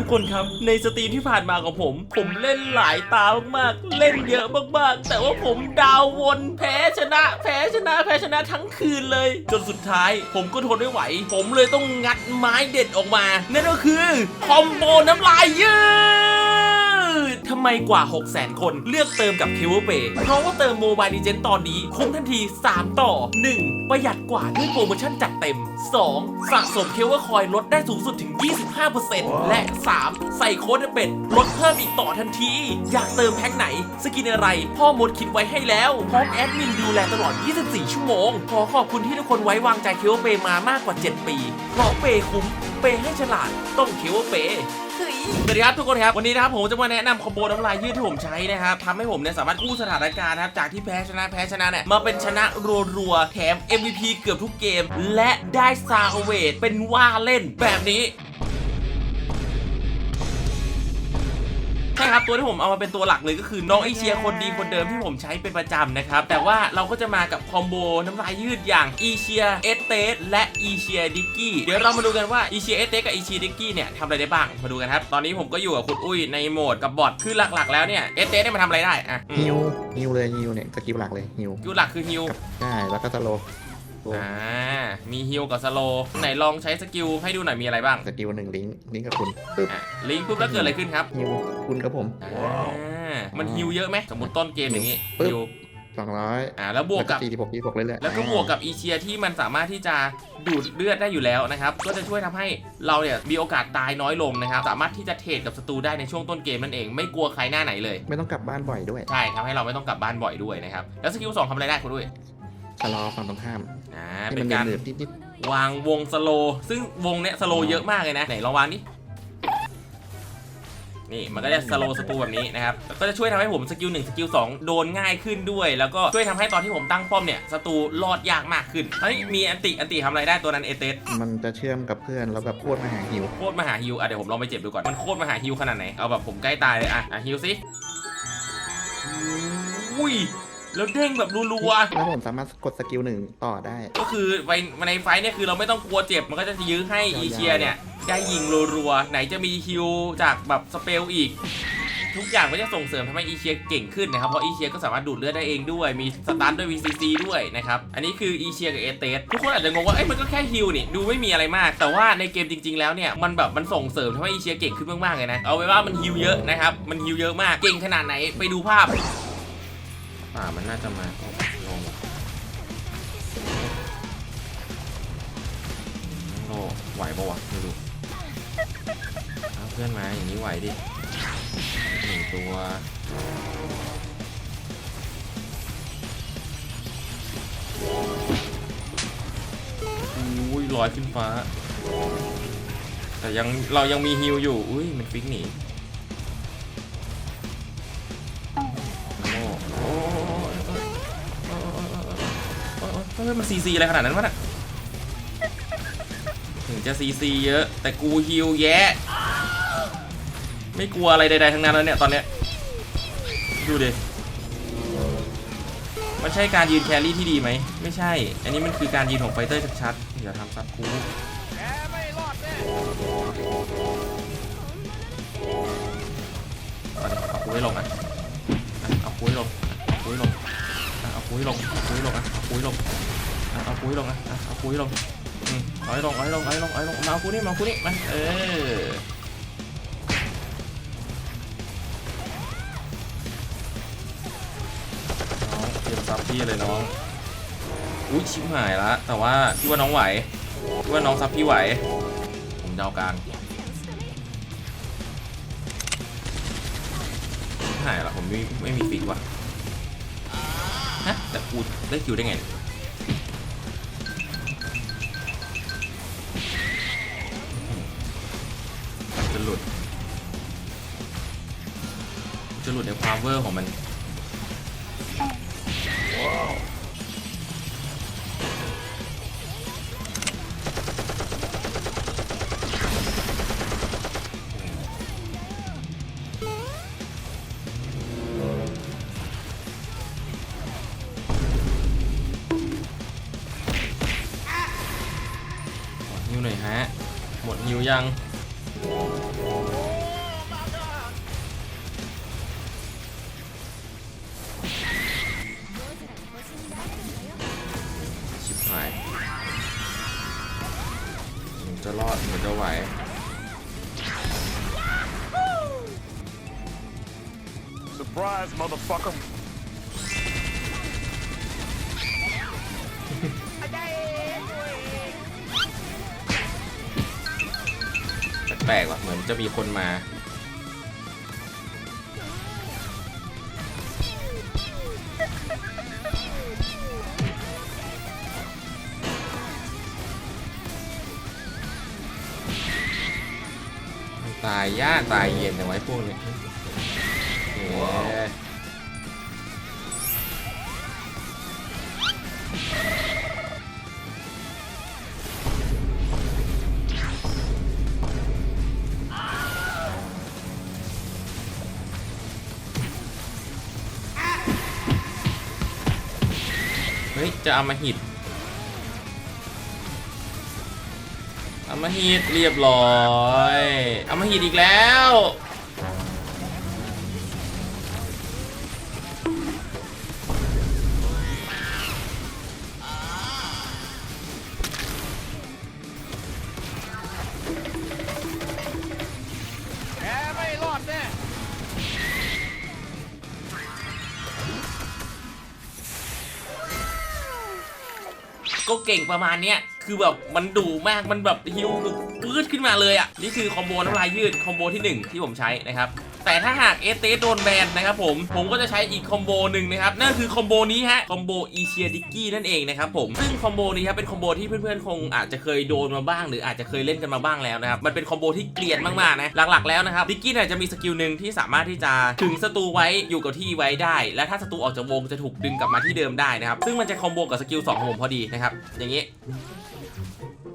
ทุกคนครับ ในสตรีมที่ผ่านมาของผม ผมเล่นหลายตามากๆ เล่นเยอะมากๆ แต่ว่าผมดาววนแพ้ชนะ แพ้ชนะแพ้ชนะทั้งคืนเลย จนสุดท้าย ผมก็ทนไม่ไหว ผมเลยต้องงัดไม้เด็ดออกมา นั่นก็คือคอมโบน้ำลายยืด ทำไมกว่า 6 0 0 0 0 คนเลือกเติมกับ k ค v e r Pay เพราะว่าเติมโมบายดีเจนตอนนี้คุ้มทันที 3 ต่อ 1 ประหยัดกว่าด้วยโปรโมชั่นจัดเต็ม 2. สะสมเคเวอร์คอยลดได้สูงสุดถึง 25%และ 3. ใส่โค้ดเป็ดลดเพิ่มอีกต่อทันที อยากเติมแพ็คไหน สกินอะไร พ่อมดคิดไว้ให้แล้วพร้อมแอดมินดูแลตลอด 24 ชั่วโมง ขอขอบคุณที่ทุกคนไว้วางใจเคเวอร์เปมามากกว่า 7 ปี เพราะเปย์คุ้ม เปย์ให้ฉลาดต้องเคเวอร์เป สวัสดีครับทุกคนครับวันนี้นะครับผมจะมาแนะนำคอมโบน้ำลายยืดที่ผมใช้นะครับทำให้ผมเนี่ยสามารถกู้สถานการณ์นะครับจากที่แพ้ชนะแพ้ชนะเนี่ยมาเป็นชนะรัวๆแถม MVP เกือบทุกเกม และได้ซาเวตเป็นว่าเล่นแบบนี้ ช่ครับตัวที่ผมเอามาเป็นตัวหลักเลยก็คือน้องไอเชียคนดีคนเดิมที่ผมใช้เป็นประจำนะครับแต่ว่าเราก็จะมากับคอมโบน้ำลายยืดอย่างอีเชียเอสเตสและอีเชียดิกกี้เดี๋ยวเรามาดูกันว่าอีเชียเอสเตสกับอีเชียดิกกี้เนี่ยทำอะไรได้บ้างมาดูกันครับตอนนี้ผมก็อยู่กับคุณอุ้ยในโหมดกับบอทคือหลักๆ แล้วเนี่ยเอสเตสเนี่ยมันทำอะไรได้อะอืมฮิวฮิวเลยฮิวเนี่ยสกิลหลักเลยฮิวยูหลักคือฮิวกับใช่ แล้วก็สโลว์ตัว อ่ามีฮิวกับสโลไหนลองใช้สกิลให้ดูหน่อยมีอะไรบ้างสกิลหนึ่งลิงก์ลิงก์กับคุณปึ๊บอะลิงก์ปุ๊บแล้วเกิดอะไรขึ้นครับฮิวคุณกับผมอ่ามันฮิวเยอะไหมสมมติต้นเกมอย่างงี้ปึ๊บฮิวสองร้อยอ่าแล้วบวกกับ สี่สิบหกยี่สิบหกเรื่อยๆแล้วก็บวกกับอีเชียที่มันสามารถที่จะดูดเลือดได้อยู่แล้วนะครับ ก็จะช่วยทำให้เราเนี่ยมีโอกาสตายน้อยลงนะครับ สามารถที่จะเทรดกับศัตรูได้ในช่วงต้นเกมนั่นเอง ไม่กลัวใครหน้าไหนเลย ไม่ต้องกลับบ้านบ่อยด้วย ใช่ทำให้เราไม่ต้องกลับบ้านบ่อยด้วยนะครับ แล้วสกิลสองทำอะไรได้คุณด้วย ชะลอฝั่งตรงข้ามอ่าให้เป็มันนการเหนืบๆนิดวางวงสโลว์ซึ่งวงเนี้ยสโลว์เยอะมากเลยนะ ไหนลองวางดิ นี่มันก็จะสโลว์สตูแบบนี้นะครับแล้วก็จะช่วยทำให้ผมสกิลหนึ่งสกิลสองโดนง่ายขึ้นด้วย แล้วก็ช่วยทำให้ตอนที่ผมตั้งป้อมเนี่ยศัตรูรอดยากมากขึ้นเฮ้ยมีอันติอันติทำอะไรได้ตัวนั้นเอเตสๆมันจะเชื่อมกับเพื่อนแล้วแบบโคตรมาหาฮิว โคตรมหาฮิวอะเดี๋ยวผมลองไปเจ็บดูก่อน มันโคตรมหาฮิวขนาดไหน เอาแบบผมใกล้ตายเลยอะอะฮิวสิอุ้ย แล้วเด้งแบบรัวแล้วผมสามารถกดสกิลหนึ่งต่อได้ ๆก็คือไปในไฟท์เนี่ยคือเราไม่ต้องกลัวเจ็บมันก็จะยื้อให้อีเชียเนี่ยได้ยิงรัวๆไหนจะมีฮิวจากแบบสเปลอีก ทุกอย่างก็จะส่งเสริมทำให้อีเชียเก่งขึ้นนะครับเพราะอีเชียก็สามารถดูดเลือดได้เองด้วย มีสตันด้วย VCC ด้วยนะครับอันนี้คืออีเชียกับเอเตสทุกคนอาจจะงงว่าเอ้ยมันก็แค่ฮิวนี่ดูไม่มีอะไรมาก แต่ว่าในเกมจริง ๆ แล้วเนี่ยมันแบบมันส่งเสริมทำให้อีเชียเก่งขึ้นมากๆเลยนะเอาไว้ว่ามันฮิวเยอะนะครับมันฮิวเยอะมากเก่งขนาดไหนไปดูภาพ อ่ามันน่าจะมาลงโลไหวปะวะไม่รู้เอาเพื่อนมาอย่างนี้ไหวดิหนึ่งตัวอุ้ยลอยขึ้นฟ้า แต่ยังเรายังมีฮิลอยู่ อุ้ยมันฟิกหนี ฮ้ยมันซีซีอะไรขนาดนั้นวะน่ะถึงจะซีซีเยอะ แต่กูฮิลแยะไม่กลัวอะไรใดๆทั้งนั้นแล้วเนี่ยตอนเนี้ยดูดิมันใช่การยืนแครี่ที่ดีไหม ไม่ใช่ อันนี้มันคือการยืนของไฟเตอร์ชัดๆอย่าทำซับคูเอาดิเอาคูให้ลงอะ อะเอาคูให้ลงเอาคูให้ลงอะเอาคูให้ลงเอาคูให้ลงอะเอาคูให้ลงอืมเอาให้ลงเอาให้ลงเอาให้ลงเอาให้ลงมาเอาคูนี่มาเอาคูนี่มาเออน้องเตรียมซับพี่เลยน้องอุ้ยชิบหายละแต่ว่าพี่ว่าน้องไหวพี่ว่าน้องซับพี่ไหว ผมจะเอากลางชิบหายละผมไม่ไม่มีฟิกว่ะะแต่กูได้คิวได้ไงจะหลุด จะหลุดในความเวอร์ของมัน ยังชิบหายจะรอดหนูจะไหว ปลกๆว่ะเหมือนจะมีคนมา ตายยากตายเย็นแต่ไว้พวกนี้ จะเอามาหิดเอามาหิดเรียบร้อยเอามาหิดอีกแล้ว ก็เก่งประมาณเนี้ยคือแบบมันดุมากมันแบบฮิวคือปื๊ดขึ้นมาเลยอะนี่คือคอมโบน้ำลายยืดคอมโบที่ 1 ที่ผมใช้นะครับ แต่ถ้าหากเอเตโดนแบนนะครับผมผมก็จะใช้อีกคอมโบหนึ่งนะครับนั่นคือคอมโบนี้ฮะคอมโบอีเชียดิกกี้นั่นเองนะครับผมซึ่งคอมโบนี้ครับเป็นคอมโบที่เพื่อนๆคงอาจจะเคยโดนมาบ้าง หรืออาจจะเคยเล่นกันมาบ้างแล้วนะครับมันเป็นคอมโบที่เกลียนมากๆนะหลักๆแล้วนะครับดิกกี้เนี่ยจะมีสกิลหนึ่งที่สามารถที่จะถึงศัตรูไว้อยู่กับที่ไว้ได้ และถ้าศัตรูออกจากวงจะถูกดึงกลับมาที่เดิมได้นะครับซึ่งมันจะคอมโบกับสกิล2ของผมพอดีนะครับอย่างนี้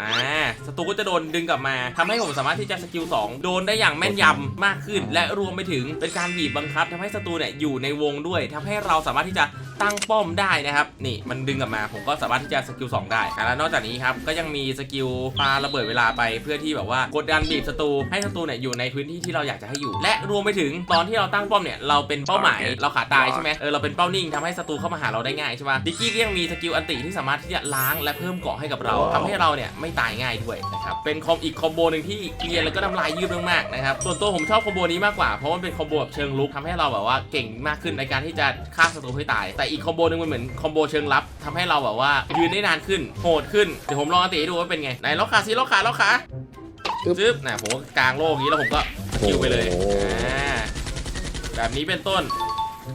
อ่าศัตรูก็จะโดนดึงกลับมาทำให้ผมสามารถที่จะสกิล2โดนได้อย่างแม่นยำมากขึ้น และรวมไปถึงเป็นการบีบบังคับทำให้ศัตรูเนี่ยอยู่ในวงด้วยทำให้เราสามารถที่จะ ตั้งป้อมได้นะครับ นี่มันดึงกลับมาผมก็สามารถที่จะสกิล2ได้อะแล้วนอกจากนี้ครับก็ยังมีสกิลปาระเบิดเวลาไปเพื่อที่แบบว่ากดดันบีบศัตรูให้ศัตรูเนี่ยอยู่ในพื้นที่ที่เราอยากจะให้อยู่ และรวมไปถึงตอนที่เราตั้งป้อมเนี่ยเราเป็นเป้าหมายเราขาตายใช่ไหมเออเราเป็นเป้านิ่งทำให้ศัตรูเข้ามาหาเราได้ง่ายใช่ปะดิกกี้ก็ยังมีสกิลอันติที่สามารถที่จะล้างและเพิ่มเกราะให้กับเราทำให้เราเนี่ยไม่ตายง่ายด้วยนะครับเป็นคอมอีกคอมโบหนึ่งที่เกลียนแล้วก็น้ำลายยืดมากๆนะครับส่วนตัวผมชอบคอมโบนี้มากกว่าเพราะมันเป็นคอมโบแบบเชิงลุกทำให้เราแบบว่าเก่งมากขึ้นในการที่จะฆ่าศัตรูให้ตายแต่อีกคอมโบหนึงมันเหมือนคอมโบเชิงลับทำให้เราแบบว่ายืนได้นานขึ้นโหดขึ้นเดี๋ยวผมลองอันติให้ดูว่าเป็นไงไหนล็อกขาซิล็อกขาล็อกขาอึ๊บจึ๊บนะผมก็กลางโลกอย่างนี้แล้วผมก็คิวไปเลยโอ้โหอ่าแบบนี้เป็นต้น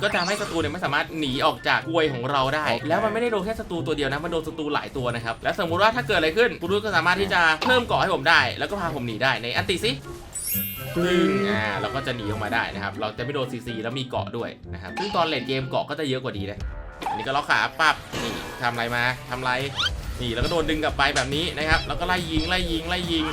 ก็ทำให้ศัตรูเนี่ยไม่สามารถหนีออกจากกลวยของเราได้ แล้วมันไม่ได้โดนแค่ศัตรูตัวเดียวนะมันโดนศัตรูหลายตัวนะครับแล้วสมมุติว่าถ้าเกิดอะไรขึ้นคุณรุ่ก็สามารถที่จะเพิ่มเกาะให้ผมได้ แล้วก็พาผมหนีได้ในอันติสิ ซึ่งอ่าเราก็จะหนีออกมาได้นะครับ เราจะไม่โดนซีซีแล้วมีเกาะด้วยนะครับ ซึ่งตอนเล่นเกมเกาะก็จะเยอะกว่าดีนะอันนี้ก็ล็อกขาปั๊บนี่ทำอะไรมาทำอะไรนี่แล้วก็โดนดึงกลับไปแบบนี้นะครับ แล้วก็ไล่ยิงไล่ยิงไล่ยิง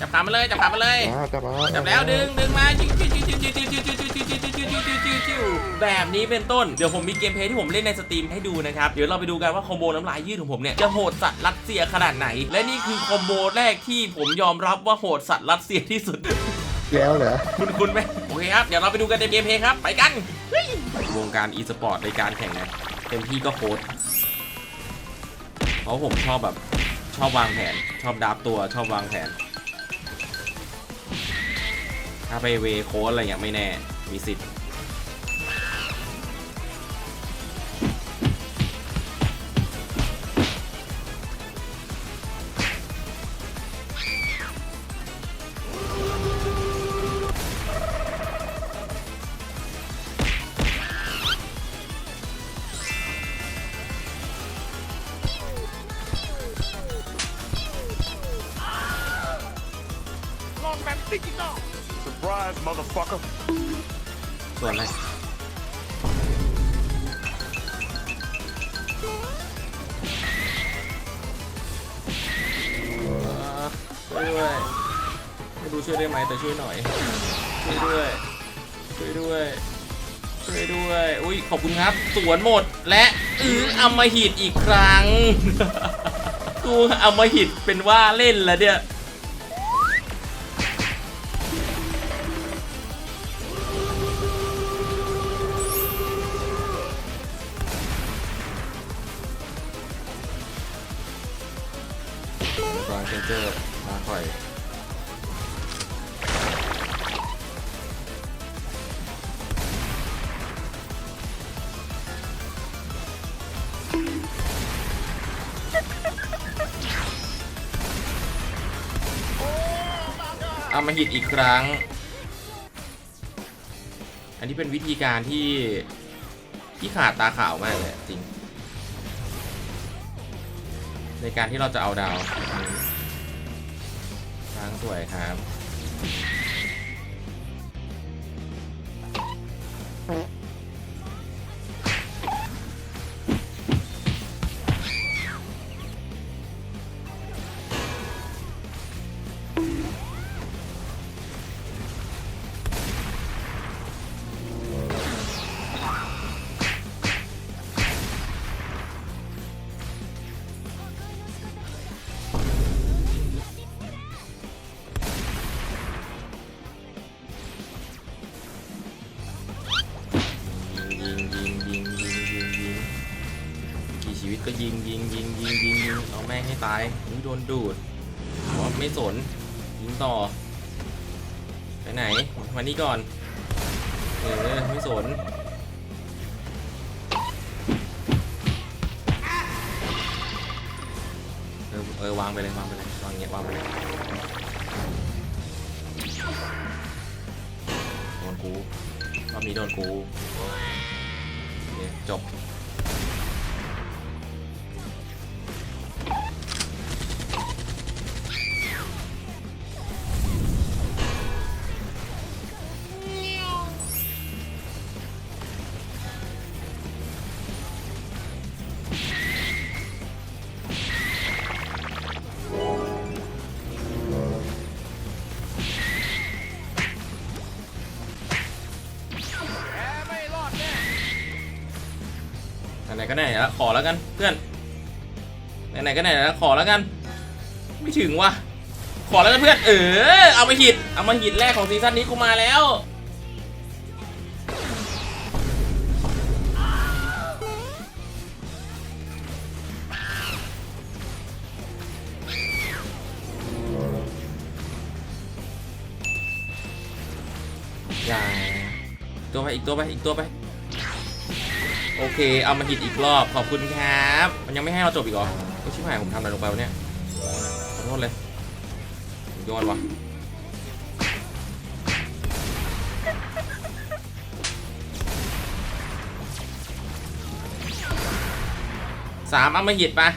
จับขามาเลยจับขามาเลยอ้าวจับแล้วจับแล้วดึงดึงมาจิ้วจิ้วจิ้วจิ้วจิ้วจิ้วจิ้วจิ้วจิ้วจิ้วจิ้วจิ้วจิ้วจิ้วจิ้วแบบนี้เป็นต้นเดี๋ยวผมมีเกมเพลย์ที่ผมเล่นในสตรีมให้ดูนะครับเดี๋ยวเราไปดูกันว่าคอมโบน้ำลายยืดของผมเนี่ยจะโหดสัตว์รัสเซียขนาดไหน และนี่คือคอมโบแรกที่ผมยอมรับว่าโหดสัตว์รัสเซียที่สุด แล้วเหรอคุณคุณไหมโอเคครับเดี๋ยวเราไปดูกันในเกมเพลย์ครับไปกันเฮ้ยวงการอีสปอร์ตในการแข่งนะเต็มที่ก็โค้ดเพราะผมชอบแบบชอบวางแผน ชอบดับตัวชอบวางแผน ถ้าไปเวโค้ดอะไรอย่างไม่แน่ มีสิทธิ์ motherfucker. ส่วนอะไรช่วยด้วยไม่รู้ช่วยได้ไหมแต่ช่วยหน่อย ช่วยด้วย ช่วยด้วย ช่วยด้วย อุ้ยขอบคุณครับ สวนหมดและอืออำมหิตอีกครั้ง กูอำมหิตเป็นว่าเล่นแล้วเนี่ย เจอมาคอยเอามาหิดอีกครั้ง อันนี้เป็นวิธีการที่ ที่ขาดตาขาวมากเลยจริง ในการที่เราจะเอาดาว ทางสวยครับ ชีวิตก็ยิงยิงยิงยิงยิงยิงเอาแม่งให้ตายนี่โดนดูดเพราะไม่สนยิงต่อไปไหนมานี่ก่อนเออไม่สนเออเออวางไปเลยวางไปเลยวางเงี้ยวางไปเลยโดนกูรอบนี้โดนกูจบ ก็ไหนแล้วขอแล้วกันเพื่อนไหนๆก็ไหนแล้วขอแล้วกัน ไม่ถึงว่ะขอแล้วกันเพื่อน เออเอามาหิดเอามาหิดแรกของซีซั่นนี้กูมาแล้วอย่าตัวไปอีกตัวไปอีกตัวไป โอเค เอามาหิดอีกรอบขอบคุณครับ มันยังไม่ให้เราจบอีกเหรอโอ้ชิบหายผมทำอะไรลงไปวะเนี่ยขอโทษเลยผมโยนวะสามเอามาหิดปะ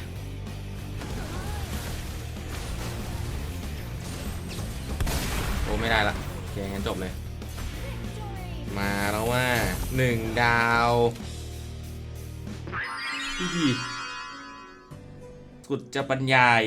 โอ้ไม่ได้ละโอเคงั้นจบเลย มาแล้วว่าหนึ่งดาว กุดจะบรรยาย